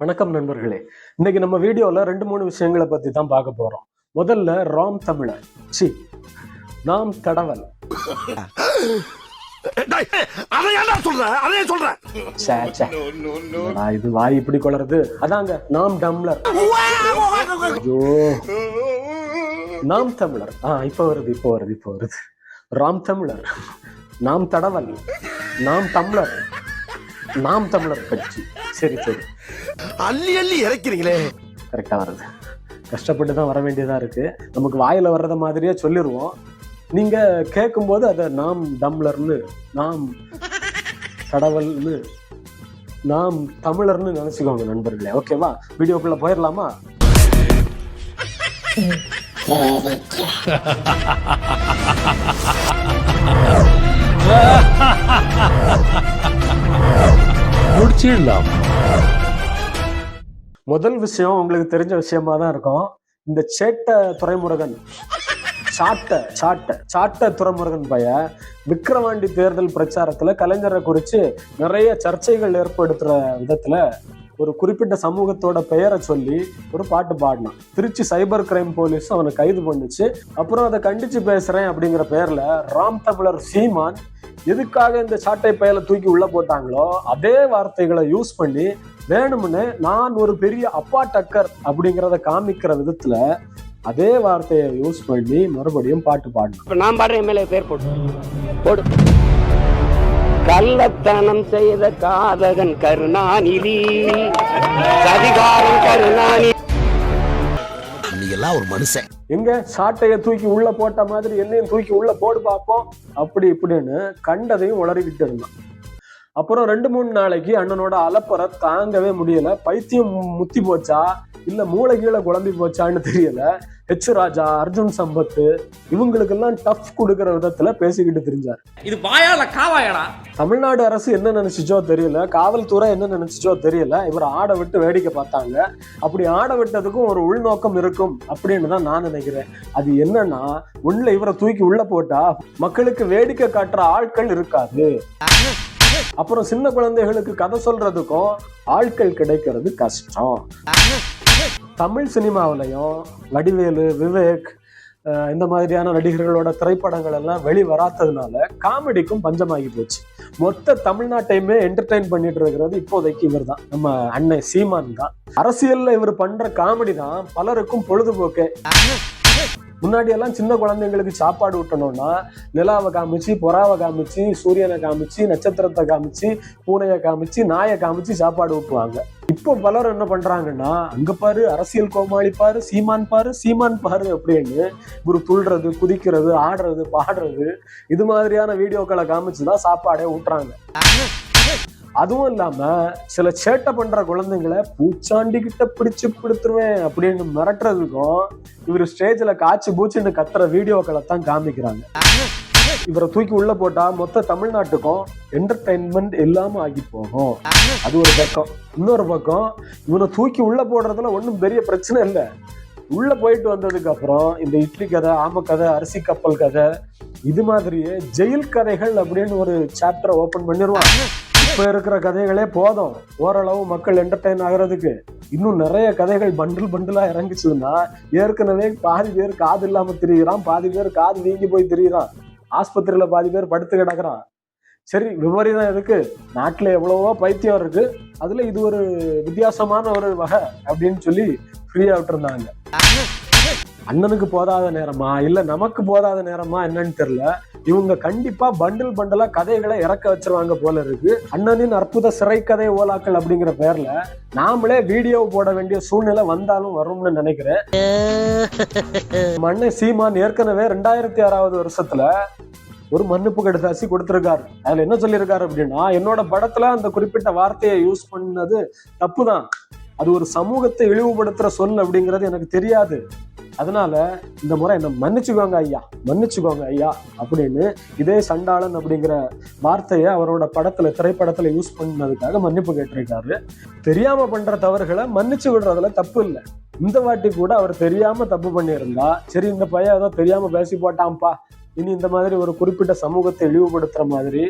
வணக்கம் நண்பர்களே. இன்னைக்கு நம்ம வீடியோல ரெண்டு மூணு விஷயங்களை பத்தி தான் பார்க்க போறோம். முதல்ல ராம் தமிழர். சி நாம் தடவல் இது வாய் இப்படி கொளருது? அதாங்க நாம் டம்ளர். ஐயோ. நாம் தமிழர். ஆ இப்ப வருது இப்ப வருது இப்ப வருது. ராம் தமிழர். நாம் தடவல் நாம் தமிழர் நாம் தமிழர் கட்சி. சரி சரி. அள்ளி அள்ளி இறக்கிறீங்களே. கரெக்டா வருது. கஷ்டப்பட்டு தான் வர வேண்டியதா இருக்கு. நமக்கு வாயில வர்றத மாதிரியே சொல்லிடுவோம் நீங்க கேட்கும்போது அதை நாம் டம்ளர்னு நாம் கடவுள்னு நாம் தமிழர்னு நினைச்சுக்கோங்க நண்பர்களே. ஓகேவா? வீடியோக்குள்ள போயிடலாமா முடிச்சிடலாம் முதல் விஷயம் உங்களுக்கு தெரிஞ்ச விஷயமா தான் இருக்கும். இந்த சேட்ட துறைமுருகன் சாட்ட சாட்ட சாட்ட துறைமுருகன் பைய விக்கிரவாண்டி தேர்தல் பிரச்சாரத்துல கலைஞரை குறித்து நிறைய சர்ச்சைகள் ஏற்படுத்துற விதத்துல ஒரு குறிப்பிட்ட சமூகத்தோட பெயரை சொல்லி ஒரு பாட்டு பாடினான். திருச்சி சைபர் கிரைம் போலீஸ் அவனை கைது பண்ணுச்சு. அப்புறம் அதை கண்டிச்சு பேசுறேன் அப்படிங்கிற பேர்ல ராம் தமிழர் சீமான் எதுக்காக இந்த சாட்டை பயலை தூக்கி உள்ள போட்டாங்களோ அதே வார்த்தைகளை யூஸ் பண்ணி வேணும்னு நான் ஒரு பெரிய அப்பா டக்கர் அப்படிங்கிறத காமிக்கிற விதத்துல அதே வார்த்தையை யூஸ் பண்ணி மறுபடியும் பாட்டு பாடணும் நான் பாடுற எம்எல்ஏ பேர் போட்டு போடு. கள்ளத்தனம் செய்த காதகன் கருணாநிதி. சதிகாரன் கருணாநிதி. ஒரு மனுஷன். எங்க? சாட்டைய தூக்கி உள்ள போட்ட மாதிரி என்னையும் தூக்கி உள்ள போடு பார்ப்போம் அப்படி இப்படின்னு கண்டதையும் உளறிக்கிட்டு இருந்தான். அப்புறம் ரெண்டு மூணு நாளைக்கு அண்ணனோட அலப்பறை தாங்கவே முடியல. பைத்தியம் முத்தி போச்சா? இல்ல மூளை கீழே குழம்பி போச்சான்னு தெரியல. ஹெச் ராஜா அர்ஜுன் சம்பத் இவங்களுக்கெல்லாம் டஃப் கொடுக்கிற விதத்துல பேசிக்கிட்டு தெரிஞ்சார். இது வாயால காவாயடா. தமிழ்நாடு அரசு என்ன நினைச்சுச்சோ தெரியல. காவல்துறை என்ன நினைச்சுச்சோ தெரியல. இவர் ஆட விட்டு வேடிக்கை பார்த்தாங்க. அப்படி ஆட விட்டதுக்கும் ஒரு உள்நோக்கம் இருக்கும் அப்படின்னு தான் நான் நினைக்கிறேன். அது என்னன்னா உள்ள இவரை தூக்கி உள்ள போட்டா மக்களுக்கு வேடிக்கை காட்டுற ஆட்கள் இருக்காது. அப்புறம் சின்ன குழந்தைகளுக்கு கதை சொல்றதுக்கும் ஆட்கள் கிடைக்கிறது கஷ்டம். தமிழ் சினிமாவிலையும் வடிவேலு விவேக் இந்த மாதிரியான நடிகர்களோட திரைப்படங்கள் எல்லாம் வெளி வராததுனால காமெடிக்கும் பஞ்சமாகி போச்சு. மொத்த தமிழ்நாட்டையுமே என்டர்டைன் பண்ணிட்டு இருக்கிறது இப்போதைக்கு இவர் தான் நம்ம அன்னை சீமான் தான். அரசியல்ல இவர் பண்ற காமெடி தான் பலருக்கும் பொழுதுபோக்கே. முன்னாடி எல்லாம் சின்ன குழந்தைங்களுக்கு சாப்பாடு ஊட்டணும்னா நிலாவை காமிச்சு புறாவை காமிச்சு சூரியனை காமிச்சு நட்சத்திரத்தை காமிச்சு பூனையை காமிச்சு நாயை காமிச்சு சாப்பாடு ஊட்டுவாங்க. இப்போ பலரும் என்ன பண்றாங்கன்னா அங்க பாரு அரசியல் கோமாளி பாரு சீமான் பாரு சீமான் பாரு அப்படின்னு ஒரு துள்றது குதிக்கிறது ஆடுறது பாடுறது இது மாதிரியான வீடியோக்களை காமிச்சுதான் சாப்பாடே ஊட்டுறாங்க. அதுவும் இல்லாம சில சேட்டை பண்ற குழந்தைங்களை பூச்சாண்டி கிட்ட பிடிச்சு பிடித்துருவேன் அப்படின்னு மிரட்டுறதுக்கும் இவர் ஸ்டேஜ்ல காய்ச்சி பூச்சின்னு கத்துற வீடியோக்களை தான் காமிக்கிறாங்க. இவரை தூக்கி உள்ள போட்டா மொத்த தமிழ்நாட்டுக்கும் என்டர்டைன்மெண்ட் இல்லாம ஆகி போகும். அது ஒரு பக்கம். இன்னொரு பக்கம் இவனை தூக்கி உள்ள போடுறதுல ஒன்றும் பெரிய பிரச்சனை இல்லை. உள்ள போயிட்டு வந்ததுக்கு அப்புறம் இந்த இட்லி கதை ஆம கதை அரிசி கப்பல் கதை இது மாதிரியே ஜெயில் கதைகள் அப்படின்னு ஒரு சாப்டர் ஓபன் பண்ணிடுவாங்க இப்போ இருக்கிற கதைகளே போதும். ஓரளவு மக்கள் என்டர்டைன் ஆகிறதுக்கு. இன்னும் நிறைய கதைகள் பண்டில் பண்டிலாக இறங்கிச்சதுன்னா ஏற்கனவே பாதி பேர் காது இல்லாமல் திரிகிறான் பாதி பேர் காது வீங்கி போய் திரிகிறான் ஆஸ்பத்திரியில் பாதி பேர் படுத்து கிடக்குறான். சரி விபரீதம் எதுக்கு? நாட்டில் எவ்வளவோ பைத்தியம் இருக்கு. அதுல இது ஒரு வித்தியாசமான ஒரு வகை அப்படின்னு சொல்லி ஃப்ரீயா விட்டுருந்தாங்க. அண்ணனுக்கு போதாத நேரமா? இல்ல நமக்கு போதாத நேரமா என்னன்னு தெரியல. இவங்க கண்டிப்பா பண்டில் பண்டலா கதைகளை இறக்க வச்சிருவாங்க போல இருக்கு. அண்ணனின் அற்புத சிறை கதை ஓலாக்கள் அப்படிங்கிற பேர்ல நாமளே வீடியோ போட வேண்டிய சூழ்நிலை வந்தாலும் வரும்னு நினைக்கிறேன். மண்ணை சீமான் ஏற்கனவே ரெண்டாயிரத்தி ஆறாவது வருஷத்துல ஒரு மன்னிப்பு கடிதாசி கொடுத்திருக்காரு. அதுல என்ன சொல்லியிருக்காரு அப்படின்னா என்னோட படத்துல அந்த குறிப்பிட்ட வார்த்தையை யூஸ் பண்ணது தப்புதான். அது ஒரு சமூகத்தை இழிவுபடுத்துற சொல் அப்படிங்கிறது எனக்கு தெரியாது. அதனால இந்த முறை என்ன மன்னிச்சுக்கோங்க ஐயா மன்னிச்சுக்கோங்க ஐயா அப்படின்னு இதே சண்டாளன் அப்படிங்கிற வார்த்தையை அவரோட படத்துல திரைப்படத்துல யூஸ் பண்ணதுக்காக மன்னிப்பு கேட்டிருக்காரு. தெரியாம பண்ற தவறுகளை மன்னிச்சு விடுறதுல தப்பு இல்லை. இந்த வாட்டி கூட அவர் தெரியாம தப்பு பண்ணியிருந்தா சரி இந்த பையன் ஏதோ தெரியாம பேசி போட்டான்ப்பா. இனி இந்த மாதிரி ஒரு குறிப்பிட்ட சமூகத்தை இழிவுபடுத்துற மாதிரி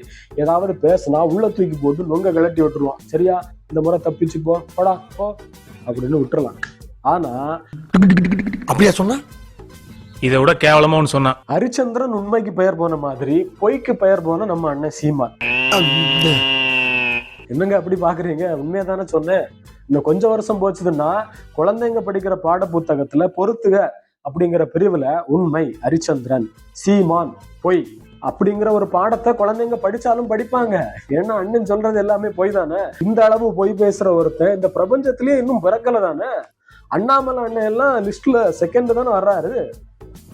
ஏதாவது பேசினா உள்ள தூக்கி போட்டு நொங்க கிளட்டி விட்டுருவான். சரியா? இந்த முறை தப்பிச்சு போ போடா போ அப்படின்னு விட்டுறலாம். ஆனா அப்படியா சொன்னா? இதை விட கேவலமா ஒன்று சொன்னான் ஹரிச்சந்திரன் உண்மைக்கு பெயர் போன மாதிரி பொய்க்கு பெயர் போன நம்ம அண்ணன் சீமான். என்னங்க அப்படி பாக்குறீங்க? உண்மையா தானே சொன்னேன். இன்னும் கொஞ்சம் வருஷம் போச்சுதுன்னா குழந்தைங்க படிக்கிற பாட புத்தகத்துல பொறுத்துக அப்படிங்கிற பிரிவுல உண்மை ஹரிச்சந்திரன் சீமான் பொய் அப்படிங்கிற ஒரு பாடத்தை குழந்தைங்க படிச்சாலும் படிப்பாங்க. ஏன்னா அண்ணன் சொல்றது எல்லாமே பொய் தானே இந்த அளவு பொய் பேசுற ஒருத்தன் இந்த பிரபஞ்சத்திலேயே இன்னும் பிறக்கல தானே அண்ணாமலை அண்ணன் எல்லாம் லிஸ்ட்ல செகண்ட் தானே வர்றாரு.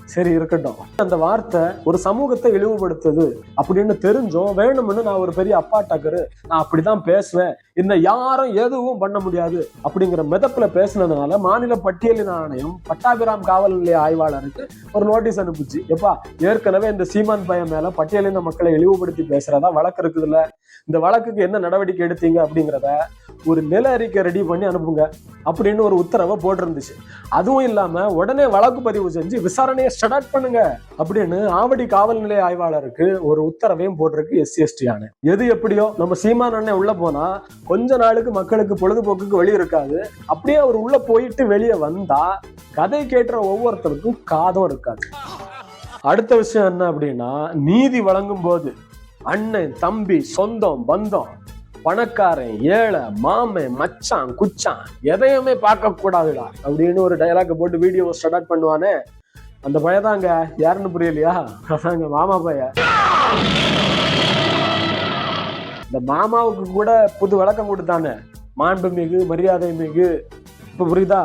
சரி இருக்கட்டும். அந்த வார்த்தை ஒரு சமூகத்தை இழிவுபடுத்துது அப்படின்னு தெரிஞ்சும் வேணும்னு நான் ஒரு பெரிய அப்பா டக்கரு நான் அப்படிதான் பேசுவேன். என்ன யாரும் எதுவும் பண்ண முடியாது அப்படிங்கிற மிதப்புல பேசுனதுனால மாநில பட்டியலின் ஆணையம் பட்டாபிராம் காவல் நிலைய ஆய்வாளருக்கு ஒரு நோட்டீஸ் அனுப்புச்சு. எப்பா ஏற்கனவே இந்த சீமான் பையன் மேல பட்டியலின மக்களை இழிவுபடுத்தி பேசுறதா வழக்கு இருக்குதுல்ல. இந்த வழக்குக்கு என்ன நடவடிக்கை எடுத்தீங்க அப்படிங்கிறத ஒரு நில அறிக்கை ரெடி பண்ணி அனுப்புங்க அப்படின்னு ஒரு உத்தரவை போட்டிருந்துச்சு. அதுவும் இல்லாம உடனே வழக்கு பதிவு செஞ்சு விசாரணையை ஸ்டார்ட் பண்ணுங்க அப்படின்னு ஆவடி காவல் நிலைய ஆய்வாளருக்கு ஒரு உத்தரவையும் போட்டிருக்கு எஸ்சி எஸ்டி ஆணை எது எப்படியோ நம்ம சீமான் அண்ணன் உள்ள போனா கொஞ்ச நாளுக்கு மக்களுக்கு பொழுதுபோக்குக்கு வழி இருக்காது. அப்படியே அவர் உள்ள போயிட்டு வெளியே வந்தா கதை கேட்டுற ஒவ்வொருத்தருக்கும் காதம் இருக்காது. அடுத்த விஷயம் என்ன அப்படின்னா நீதி வழங்கும் போது அண்ணன் தம்பி சொந்தம் பந்தம் பணக்காரன் ஏழை மாமன் மச்சான் குச்சான் எதையுமே பார்க்க கூடாதுடா அப்படின்னு ஒரு டயலாக் போட்டு வீடியோ ஸ்டார்ட் பண்ணுவானே. அந்த பையதாங்க யாருன்னு புரியலையா? அதாங்க மாமா பைய இந்த மாமாவுக்கு கூட புது விளக்கம் கொடுத்தானே? மாண்பு மிகு மரியாதை மிகு இப்போ புரியுதா?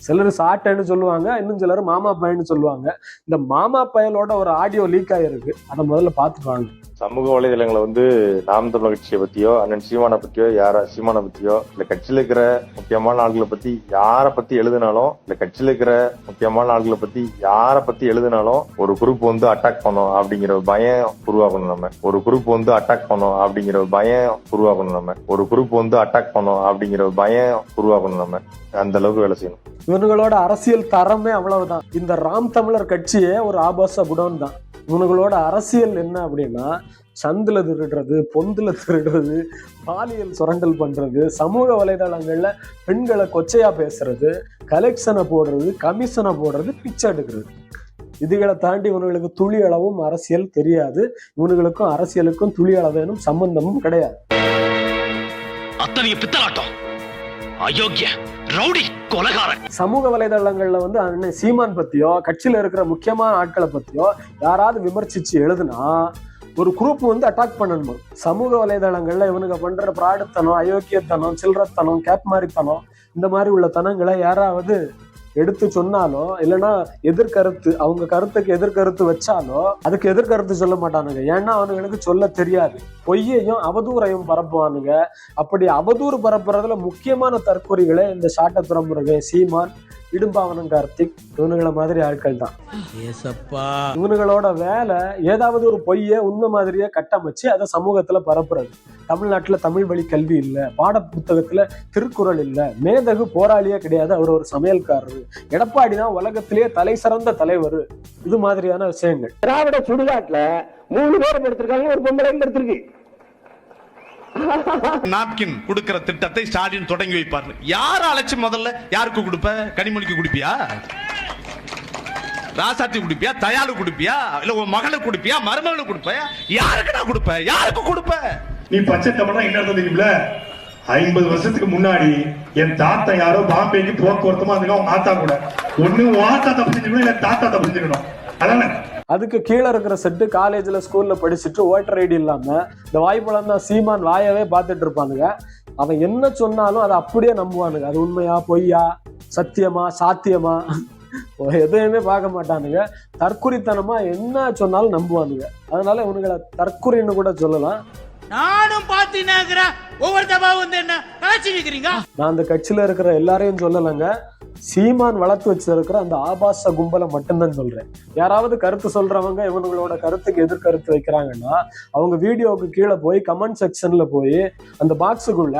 சிலர் சாட்டைன்னு சொல்லுவாங்க இன்னும் சிலர் மாமா பையன்னு சொல்லுவாங்க. இந்த மாமா பயலோட ஒரு ஆடியோ லீக் ஆகிருக்கு அதை முதல்ல பார்த்துட்டு வாங்க சமூக வலைதளங்களை வந்து நாம் தமிழ் கட்சியை பத்தியோ அண்ணன் சீமானை பத்தியோ யாரா சீமானை பத்தியோ இல்ல கட்சியில இருக்கிற முக்கியமான ஆள்களை பத்தி யாரை பத்தி எழுதினாலும் இல்ல கட்சியில இருக்கிற முக்கியமான ஆள்களை பத்தி யாரை பத்தி எழுதினாலும் ஒரு குரூப் வந்து அட்டாக் பண்ணும் அப்படிங்கிற பயம் உருவாக்கணும் நம்ம. ஒரு குரூப் வந்து அட்டாக் பண்ணும் அப்படிங்கிற பயம் உருவாக்கணும் நம்ம. ஒரு குரூப் வந்து அட்டாக் பண்ணும் அப்படிங்கிற ஒரு பயம் உருவாக்கணும் நம்ம. அந்த அளவுக்கு வேலை செய்யணும். இவனுங்களோட அரசியல் தரமே அவ்வளவுதான். இந்த ராம் தமிழர் கட்சியே ஒரு ஆபாச குடோன் தான் இவனுங்களோட அரசியல் என்ன அப்படின்னா சந்தில் திருடுறது பொந்தில் திருடுறது பாலியல் சுரண்டல் பண்றது சமூக வலைதளங்களில் பெண்களை கொச்சையா பேசுறது கலெக்ஷனை போடுறது கமிஷனை போடுறது பிச்சை எடுக்கிறது. இதுகளை தாண்டி இவனுங்களுக்கு துளி அளவும் அரசியல் தெரியாது. இவனுங்களுக்கும் அரசியலுக்கும் துளி அளவேனும் சம்பந்தமும் கிடையாது. அத்தனைய பித்தலாட்டம். அயோக்கிய ரவுடி கொலகாரன். சமூக வலைதளங்கள்ல வந்து அண்ணன் சீமான் பத்தியோ கட்சியில இருக்கிற முக்கியமான ஆட்களை பத்தியோ யாராவது விமர்சிச்சு எழுதுனா ஒரு குரூப் வந்து அட்டாக் பண்ணணும்? சமூக வலைதளங்கள்ல இவனுங்க பண்ற பிராடுத்தனம் அயோக்கியத்தனம் சில்லறத்தனம் கேப் மாதிரித்தனம் இந்த மாதிரி உள்ள தனங்களை யாராவது எடுத்து சொன்னாலோ இல்லைன்னா எதிர்கருத்து அவங்க கருத்துக்கு எதிர்கருத்து வச்சாலோ அதுக்கு எதிர்கருத்து சொல்ல மாட்டானுங்க. ஏன்னா அவனுங்களுக்கு சொல்ல தெரியாது. பொய்யையும் அவதூறையும் பரப்புவானுங்க. அப்படி அவதூறு பரப்புறதுல முக்கியமான தற்கொலைகளே இந்த சாட்ட துறமுருகன் சீமான் இடும்பாவனம் கார்த்திக் இவனுங்கள மாதிரி ஆட்கள் தான். இவனுங்களோட வேலை ஏதாவது ஒரு பொய்ய உண்மை மாதிரியே கட்டமைச்சு அதை சமூகத்துல பரப்புறது. தமிழ்நாட்டுல தமிழ் வழி கல்வி இல்ல பாட புத்தகத்துல திருக்குறள் இல்ல மேதகு போராளியே கிடையாது அவர் ஒரு சமையல்காரரு. எடப்பாடி தான் உலகத்திலேயே தலை சிறந்த தலைவர். இது மாதிரியான விஷயங்கள். திராவிட சுடுகாட்டுல மூணு பேர் எடுத்திருக்காங்க ஒரு பொம்பளை எடுத்திருக்கு நாப்கின் கொடுக்கிற திட்டத்தை ஸ்டாலின் தொடங்கி வைப்பார். யார் அழைச்சி முதல்ல? யாருக்கு கொடுப்ப? கனிமொழிக்கு குடிப்பியா? ராசாத்தி குடிப்பியா? தயாளு குடிப்பியா? இல்ல உன் மகளுக்கு குடிப்பியா? மருமகளுக்கு கொடுப்பியா? யாருக்கு நான் கொடுப்ப? யாருக்கு கொடுப்ப? நீ பச்சை தமிழா என்ன அர்த்தம் தெரியுமில ஐம்பது வருஷத்துக்கு முன்னாடி என் தாத்தா யாரோ பாம்பேக்கு போக்குவரத்துமா அதுக்காக மாத்தா ஆத்தா கூட. ஒண்ணு உன் ஆத்தா தப்பு செஞ்சுக்கணும் இல்ல தாத்தா தப்பு செஞ்சுக்கணும் அதானே? அதுக்கு கீழே இருக்கிற செட்டு காலேஜ்ல ஸ்கூல்ல படிச்சுட்டு ஓட்டர் ஐடி இல்லாம இந்த வாய்ப்பழம் தான் சீமான் வாயவே பார்த்துட்டு இருப்பானுங்க. அவன் என்ன சொன்னாலும் அதை அப்படியே நம்புவானுங்க. அது உண்மையா பொய்யா சத்தியமா சாத்தியமா? எதையுமே பார்க்க மாட்டானுங்க. தற்குறித்தனமா என்ன சொன்னாலும் நம்புவானுங்க. அதனால இவனுங்களை தற்குறின்னு கூட சொல்லலாம். நானும் பார்த்துனாக்கிறேன் ஒவ்வொரு தபா வந்து என்ன கலாச்சி நான் அந்த கட்சியில இருக்கிற எல்லாரையும் சொல்லலைங்க. சீமான் வளர்த்து வச்சிருக்கிற அந்த ஆபாச கும்பலை மட்டும்தான் சொல்றேன். யாராவது கருத்து சொல்றவங்க இவங்களோட கருத்துக்கு எதிர்கருத்து வைக்கிறாங்கன்னா அவங்க வீடியோவுக்கு கீழே போய் கமெண்ட் செக்ஷன்ல போய் அந்த பாக்ஸுக்குள்ள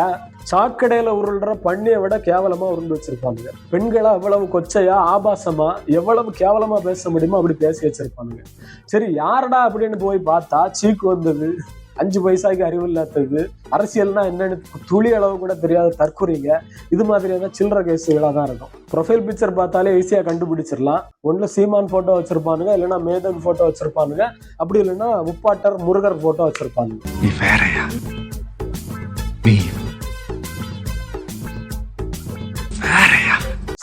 சாக்கடையில உருள்ற பண்ணியை விட கேவலமா உருண்டு வச்சிருப்பாங்க பெண்களை அவ்வளவு கொச்சையா ஆபாசமா எவ்வளவு கேவலமா பேச முடியுமோ அப்படி பேசி வச்சிருப்பானுங்க. சரி யாரடா அப்படின்னு போய் பார்த்தா சீக்கு வந்தது அஞ்சு பைசாக்கு அறிவு இல்லாதது. அரசியல்னா என்னன்னு துளி அளவு கூட தெரியாத தற்குறிங்க இது மாதிரியான சில்லற கேஸுகளாக தான் இருக்கும். ப்ரொஃபைல் பிக்சர் பார்த்தாலே ஈஸியாக கண்டுபிடிச்சிடலாம். ஒன்றில் சீமான் ஃபோட்டோ வச்சிருப்பானுங்க இல்லைன்னா மேதன் ஃபோட்டோ வச்சிருப்பானுங்க. அப்படி இல்லைன்னா முப்பாட்டர் முருகர் ஃபோட்டோ வச்சிருப்பானுங்க.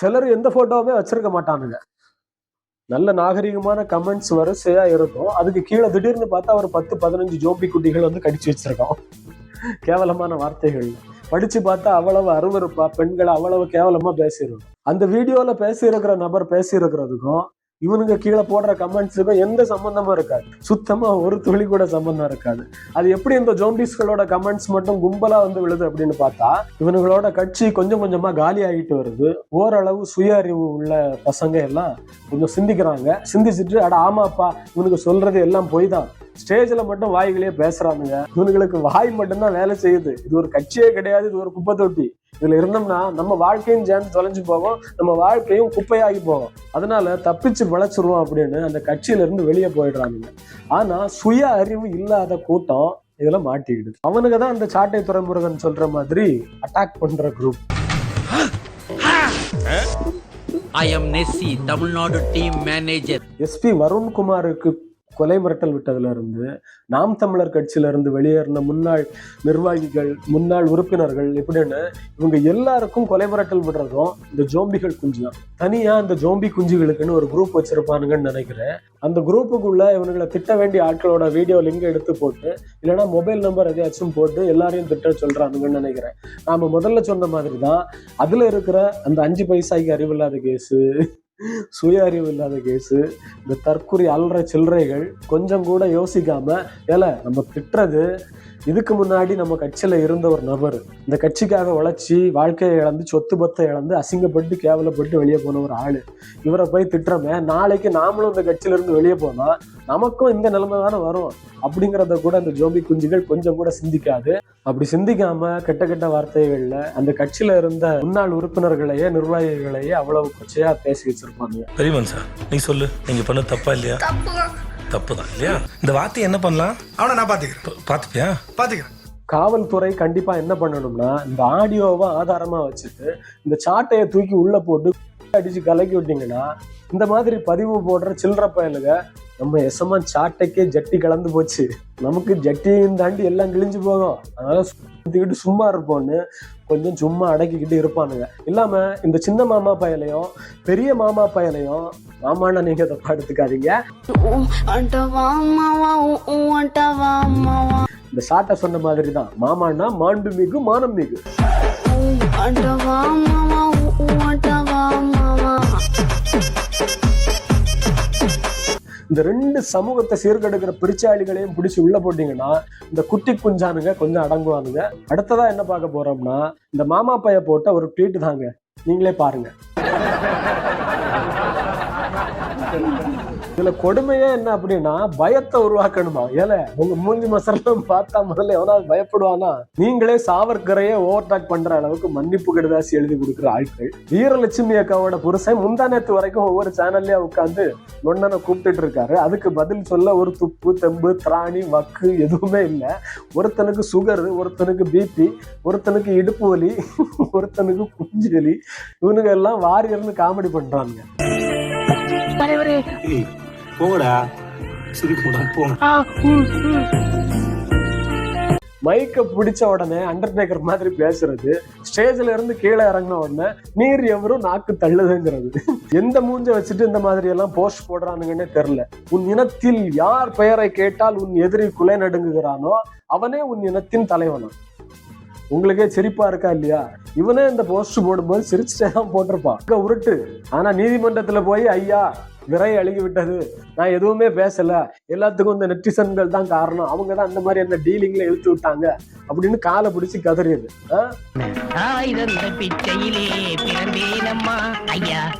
சிலர் எந்த போட்டோவுமே வச்சிருக்க மாட்டானுங்க. நல்ல நாகரிகமான கமெண்ட்ஸ் வரிசையா இருக்கும். அதுக்கு கீழே திடீர்னு பார்த்தா ஒரு பத்து பதினஞ்சு ஜோம்பி குட்டிகள் வந்து கடிச்சு வச்சிருக்கோம். கேவலமான வார்த்தைகள். படிச்சு பார்த்தா அவ்வளவு அருவறுப்பா பெண்களை அவ்வளவு கேவலமா பேசிடுவோம் அந்த வீடியோல பேசியிருக்கிற நபர் பேசியிருக்கிறதுக்கும் இவனுங்க கீழே போடுற கமெண்ட்ஸுக்கும் எந்த சம்பந்தமும் இருக்காது. சுத்தமா ஒரு துளி கூட சம்பந்தம் இருக்காது. அது எப்படி இந்த ஜோம்பிஸ்களோட கமெண்ட்ஸ் மட்டும் கும்பலா வந்து விழுது அப்படின்னு பார்த்தா இவனுங்களோட கட்சி கொஞ்சம் கொஞ்சமா காலி ஆகிட்டு வருது. ஓரளவு சுய அறிவு உள்ள பசங்க எல்லாம் கொஞ்சம் சிந்திக்கிறாங்க. சிந்திச்சுட்டு அட ஆமாப்பா இவனுக்கு சொல்றது எல்லாம் பொய் தான் ஸ்டேஜ்ல மட்டும் வாய்களே பேசுறானுங்க. இவனுங்களுக்கு வாய் மட்டும்தான் வேலை செய்யுது. இது ஒரு கட்சியே கிடையாது இது ஒரு குப்பை தொட்டி. இதுல இருந்தோம்னா நம்ம வாழ்க்கையும் சேர்ந்து தொலைஞ்சு போகும். நம்ம வாழ்க்கையும் குப்பையாகி போகும். அதனால தப்பிச்சு பிழைச்சிருவோம் அப்படின்னு அந்த கட்சியில இருந்து வெளியே போயிடுறானுங்க. ஆனா சுய அறிவு இல்லாத கூட்டம் இதுல மாட்டிக்கிடுது. அவனுக்கு தான் அந்த சாட்டை துறைமுருகன் சொல்ற மாதிரி அட்டாக் பண்ற group I am Nessie, Tamil Nadu team manager. SP வருண்குமாருக்கு கொலை மிரட்டல் விட்டதிலிருந்து நாம் தமிழர் கட்சியிலிருந்து வெளியேறின முன்னாள் நிர்வாகிகள் முன்னாள் உறுப்பினர்கள் இப்படின்னு இவங்க எல்லாருக்கும் கொலை மிரட்டல் விடுறதும் இந்த ஜோம்பிகள் குஞ்சு தான் தனியாக அந்த ஜோம்பி குஞ்சுகளுக்குன்னு ஒரு குரூப் வச்சிருப்பானுங்கன்னு நினைக்கிறேன். அந்த குரூப்புக்குள்ள இவனுங்களை திட்ட வேண்டிய ஆட்களோட வீடியோ லிங்க் எடுத்து போட்டு இல்லைன்னா மொபைல் நம்பர் எதையாச்சும் போட்டு எல்லாரையும் திட்ட சொல்கிறானுங்கன்னு நினைக்கிறேன். நாம் முதல்ல சொன்ன மாதிரி தான் அதில் இருக்கிற அந்த அஞ்சு பைசாய்க்கு அறிவில்லாத கேஸு சுய அறிவு இல்லாத கேஸு இந்த தற்கொலை அல்ற சில்லறைகள் கொஞ்சம் கூட யோசிக்காம ஏல நம்ம திட்டுறது இதுக்கு முன்னாடி நம்ம கட்சியில இருந்த ஒரு நபர் இந்த கட்சிக்காக உழைச்சி வாழ்க்கையை இழந்து சொத்து பத்தை இழந்து அசிங்கப்பட்டு கேவலப்பட்டு வெளியே போன ஒரு ஆளு. இவரை போய் திட்டுறமே நாளைக்கு நாமளும் இந்த கட்சியில இருந்து வெளியே போனா நமக்கும் இந்த நிலைமை தானே வரும். அப்படிங்கிறத கூட அந்த ஜோபி குஞ்சுகள் கொஞ்சம் கூட சிந்திக்காது. அப்படி சிந்திக்காம கெட்ட கெட்ட வார்த்தைகள்ல அந்த கட்சியில இருந்த முன்னாள் உறுப்பினர்களையே நிர்வாகிகளையே அவ்வளவு கொச்சையா பேசி வச்சிருப்பாங்க பெரியவன் சார் நீ சொல்லு நீங்க பண்ண தப்பா இல்லையா? தப்பு தான் இல்லையா? இந்த வார்த்தையை என்ன பண்ணலாம்? அவனை நான் பாத்துக்கிறேன் பாத்துப்பியா பாத்துக்கிறேன் காவல்துறை கண்டிப்பா என்ன பண்ணணும்னா இந்த ஆடியோவை ஆதாரமா வச்சுட்டு இந்த சாட்டையை தூக்கி உள்ள போட்டு அடிச்சு கலக்கி விட்டீங்கன்னா இந்த மாதிரி பதிவு போடுற சில்லற பயலுக நம்ம எஸ்எம்ஆன் சாட்டைக்கே ஜட்டி கலந்து போச்சு. நமக்கு ஜட்டியும் தாண்டி எல்லாம் கிழிஞ்சு போகும். அதனால சுத்திக்கிட்டு சும்மா இருப்போன்னு கொஞ்சம் சும்மா அடக்கிக்கிட்டு இருப்பானுங்க. இல்லாம இந்த சின்ன மாமா பயலையும் பெரிய மாமா பயலையும் மாமானா நீங்க தப்பா எடுத்துக்காதீங்க. இந்த சாட்டை சொன்ன மாதிரி தான் மாமானா மாண்டு மிகு மானம் மிகு. இந்த ரெண்டு சமூகத்தை சீர்கெடுக்கிற பிரிச்சாளிகளையும் பிடிச்சி உள்ள போட்டீங்கன்னா இந்த குட்டி குஞ்சானுங்க கொஞ்சம் அடங்குவானுங்க. அடுத்ததா என்ன பார்க்க போறோம்னா இந்த மாமா பைய போட்ட ஒரு ட்வீட் தாங்க. நீங்களே பாருங்க. இதுல கொடுமையே என்ன அப்படின்னா பயத்தை உருவாக்கணுமா? ஏல உங்க மூஞ்சி மசரெல்லாம் பார்த்தா முதல்ல எவனாவது பயப்படுவானா? நீங்களே சாவர்கரையே ஓவர்டேக் பண்ற அளவுக்கு மன்னிப்பு கடிதாசி எழுதி கொடுக்குற ஆட்கள். வீரலட்சுமி அக்காவோட புருஷன் முந்தானத்து வரைக்கும் ஒவ்வொரு சேனல்லயே உட்காந்து நொண்ணனை கூப்பிட்டுட்டு இருக்காரு. அதுக்கு பதில் சொல்ல ஒரு துப்பு தெம்பு திராணி வக்கு எதுவுமே இல்லை. ஒருத்தனுக்கு சுகர் ஒருத்தனுக்கு பிபி ஒருத்தனுக்கு இடுப்பு வலி ஒருத்தனுக்கு குஞ்சு வலி. இவனுங்க எல்லாம் வாரியர்னு காமெடி பண்றாங்க போங்கடா. சிரிப்புடா போங்க. மைக்க பிடிச்ச உடனே அண்டர்டேக்கர் மாதிரி பேசுறது ஸ்டேஜ்ல இருந்து கீழே இறங்கின உடனே நீர் எவரும் நாக்கு தள்ளுதுங்கிறது. எந்த மூஞ்ச வச்சுட்டு இந்த மாதிரி எல்லாம் போஸ்ட் போடுறானுங்கன்னே தெரியல. உன் இனத்தில் யார் பெயரை கேட்டால் உன் எதிரி குலை நடுங்குகிறானோ அவனே உன் இனத்தின் தலைவனா? உங்களுக்கே சிரிப்பா இருக்கா இல்லையா? இவனே இந்த போஸ்ட் போடும்போது சிரிச்சுட்டே தான் போட்டிருப்பான். அங்க உருட்டு. ஆனா நீதிமன்றத்துல போய் ஐயா விரை அழுகி விட்டது நான் எதுவுமே பேசல. எல்லாத்துக்கும் இந்த நெட்டிசன்கள் தான் காரணம். அவங்க தான் அந்த மாதிரி என்ன டீலிங்ல இழுத்து விட்டாங்க அப்படின்னு காலை பிடிச்சி கதறியது. ஆ? ஆயிரந்த பிச்சையிலே பிறந்தேனம்மா. ஐயா.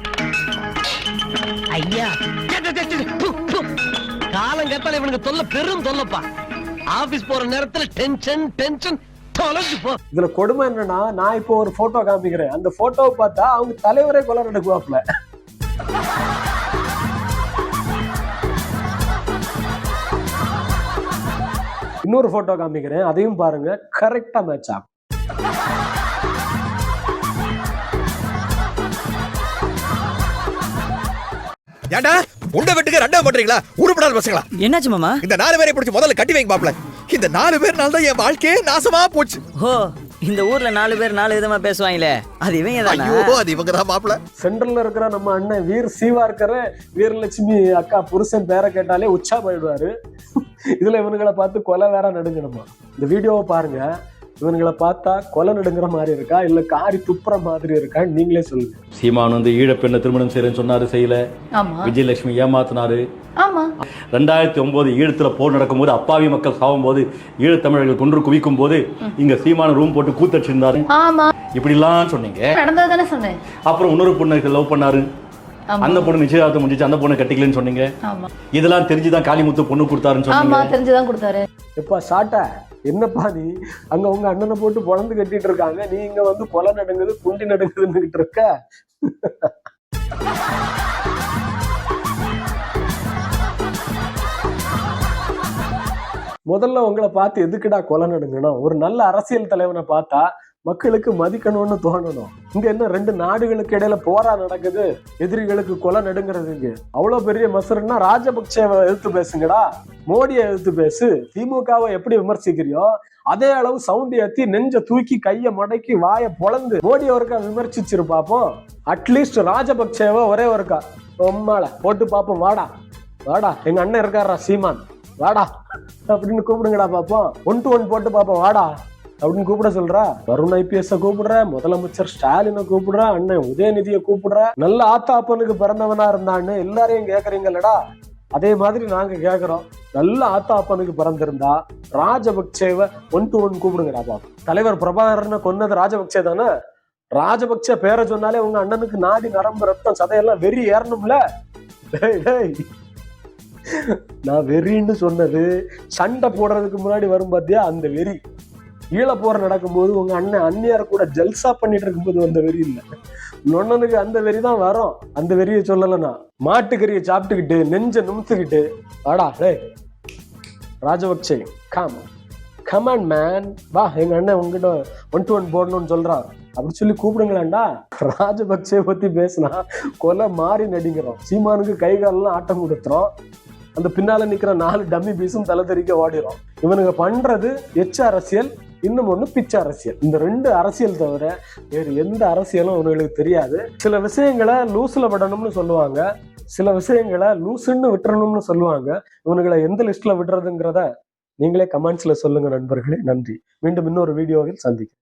ஐயா. காலம் கத்தால இவனுக்கு தொல்ல பெரும் தொல்லப்பா. ஆபீஸ் போற நேரத்துல டென்ஷன் டென்ஷன். இதுல கொடுமை என்னன்னா நான் இப்போ ஒரு போட்டோ காமிக்கிறேன். அந்த போட்டோவை பார்த்தா அவங்க தலைவரே கொலை நடக்குவாப்ல இன்னொரு போட்டோ காமிக்கிறேன். அதையும் பாருங்க. கரெக்டா மேட்ச் ஆகும் ஏண்டா உண்டை வெட்டுக்கு ரெண்டா பண்றீங்களா? உருப்படாத பசங்களா? என்னாச்சு மாமா? இந்த நாலு பேரை பிடிச்சி முதல்ல கட்டி வைங்க மாப்ள இந்த நாலு பேர்னால தான் என் வாழ்க்கையே நாசமா போச்சு. ஓ இந்த ஊர்ல நாலு பேர் நாலு விதமா பேசுவாங்களே. அது இவங்க ஐயோ அது இவங்க தான் மாப்ள சென்ட்ரல்ல இருக்கிற நம்ம அண்ணன் வீர் சீவா இருக்கிற வீரலட்சுமி அக்கா புருஷன் பேரை கேட்டாலே உச்சா போயிடுவாரு இதுல இவனுங்களை பார்த்து கொலை வேற நடுங்கணுமா இந்த வீடியோவை பாருங்க. இவனுங்களை பார்த்தா கொலை நடுங்குற மாதிரி இருக்கா? இல்ல காரி துப்புற மாதிரி இருக்கா நீங்களே சொல்லுங்க. சீமான் வந்து ஈழப்பெண்ணை திருமணம் செய்யறேன்னு சொன்னாரு செய்யல. ஆமா. விஜயலட்சுமி ஏமாத்தினாரு. ஆமா. ரெண்டாயிரத்தி ஒன்பது ஈழத்துல போர் நடக்கும்போது அப்பாவி மக்கள் சாவும் போது ஈழத்தமிழர்கள் கொன்று குவிக்கும் போது இங்க சீமான ரூம் போட்டு கூத்தடிச்சிருந்தாரு. ஆமா. இப்படிலாம் சொன்னீங்க. நடந்தது தானே சொன்னேன். அப்புறம் இன்னொரு பொண்ணு லவ் பண்ணாரு. அந்த பொண்ணு நிச்சயதார்த்தம் முடிஞ்சிச்சு அந்த பொண்ணை கட்டிக்கலன்னு சொன்னீங்க. ஆமா. இதெல்லாம் தெரிஞ்சுதான் காளிமுத்து பொண்ணு கொடுத்தாருன்னு சொன்னீங்க. தெரிஞ்சுதான் கொடுத்தாரு. எப்பா சாட்டா? என்னப்பா நீ? அங்க உங்க அண்ணனை போட்டு பொழந்து கட்டிட்டு இருக்காங்க. நீ இங்க வந்து கொலை நடுங்குது குண்டி நடங்குதுன்னுகிட்டு இருக்க? முதல்ல உங்களை பார்த்து எதுக்குடா கொலை நடுங்கணும் ஒரு நல்ல அரசியல் தலைவனை பார்த்தா மக்களுக்கு மதிக்கணும்னு தோணணும். இங்க என்ன ரெண்டு நாடுகளுக்கு இடையில போரா நடக்குது? எதிரிகளுக்கு கொலை நடுங்கிறது இங்க. அவ்வளவு பெரிய மசருன்னா ராஜபக்சேவை எதிர்த்து பேசுங்கடா. மோடியை எதிர்த்து பேசு. திமுகவை எப்படி விமர்சிக்கிறியோ அதே அளவு சவுண்ட் ஏத்தி நெஞ்ச தூக்கி கைய மடக்கி வாயை பொழந்து மோடி ஒருக்கா விமர்சிச்சிரு பாப்போம். அட்லீஸ்ட் ராஜபக்சேவை ஒரே ஒருக்கா உம்மால. போட்டு பாப்போம். வாடா. வாடா. எங்க அண்ணன் இருக்காரா சீமான். வாடா. அப்படின்னு கூப்பிடுங்கடா பாப்போம். ஒன் டு ஒன் போட்டு பாப்போம். வாடா. அப்படின்னு கூப்பிட சொல்றா. வருண் ஐபிஎஸ் கூப்பிடுற முதலமைச்சர் ஸ்டாலினை கூப்பிடுற அண்ணன் உதயநிதியை கூப்பிடுற. நல்ல ஆத்தா அப்பனுக்கு பிறந்தவனா இருந்தான்னு எல்லாரையும் கேக்குறீங்கல்லடா அதே மாதிரி நாங்க கேக்குறோம். நல்ல ஆத்தா அப்பனுக்கு பிறந்திருந்தா ராஜபக்சேவை ஒன் டு ஒன் கூப்பிடுங்கடா தலைவர் பிரபாகரனை கொன்னது ராஜபக்சே தானே? ராஜபக்சே பேரை சொன்னாலே உங்க அண்ணனுக்கு நாடி நரம்பு ரத்தம் சதையெல்லாம் வெறி ஏறணும்ல? நான் வெறின்னு சொன்னது சண்டை போடுறதுக்கு முன்னாடி வரும் பாத்தியா? அந்த வெறி. ஈழப்போர் நடக்கும்போது உங்க அண்ணன் அந்நியார் கூட ஜல்சா பண்ணிட்டு இருக்கும்போது அந்த வெறி இல்லை. நொன்னனுக்கு அந்த வெறி தான் வரும். அந்த வெறியை சொல்லலைண்ணா. நான் மாட்டுக்கறியை சாப்பிட்டுக்கிட்டு நெஞ்ச நிமித்துக்கிட்டு வாடா டேய் ராஜபக்சே காம் கமான் மேன் வா எங்க அண்ணன் உங்ககிட்ட ஒன் டு ஒன் போடணும்னு சொல்றான் அப்படி சொல்லி கூப்பிடுங்களேன்டா. ராஜபக்சே பத்தி பேசினா கொலை மாறி நடிக்கிறோம். சீமானுக்கு கை காலெல்லாம் ஆட்டம் கொடுத்துறோம். அந்த பின்னால நிக்கிற நாலு டம்மி பீஸும் தலை தெறிக்க ஓடிடும் இவனுங்க பண்றது எச்ச அரசியல் இன்னும் ஒன்று பிச்சை அரசியல். இந்த ரெண்டு அரசியல் தவிர வேறு எந்த அரசியலும் அவங்களுக்கு தெரியாது. சில விஷயங்களை லூஸில் விடணும்னு சொல்லுவாங்க. சில விஷயங்களை லூசுன்னு விட்டுறணும்னு சொல்லுவாங்க. இவனுங்களை எந்த லிஸ்ட்ல விடுறதுங்கிறத நீங்களே கமெண்ட்ஸ்ல சொல்லுங்க நண்பர்களே. நன்றி. மீண்டும் இன்னொரு வீடியோவில் சந்திக்கிறேன்.